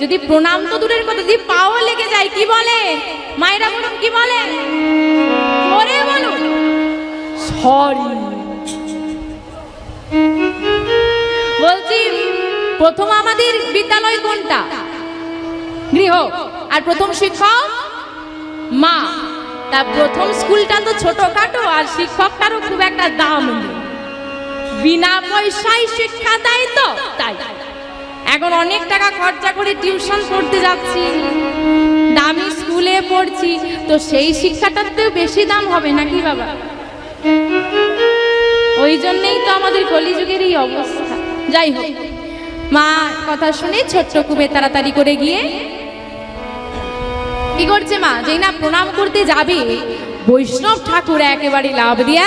যদি প্রণাম তো দূরের কথা যদি পাও লেগে যায় কি বলে? মায়েরা বলুন কি বলে? ওরে বলুন। সরি বলছি প্রথম আমাদের বিদ্যালয় কোনটা? গৃহ। আর প্রথম শিক্ষক? মা। তা প্রথম স্কুলটা তো ছোটখাটো আর শিক্ষকটারও খুব একটা দাম বিনা পয়সায় শিক্ষা দেয় এখন অনেক টাকা খরচা করে টিউশন পড়তে যাচ্ছি। দামি স্কুলে পড়ছি, তো সেই শিক্ষাটার তো বেশি দাম হবে নাকি বাবা? ওই জন্যই তো আমাদের কলিযুগের এই অবস্থা। যাই হোক, মা, কথা শুনে ছোট্ট কুবে তাড়াতাড়ি করে গিয়ে কি করছে মা? যেই না প্রণাম করতে যাবে, বৈষ্ণব ঠাকুর একেবারে লাভ দিয়ে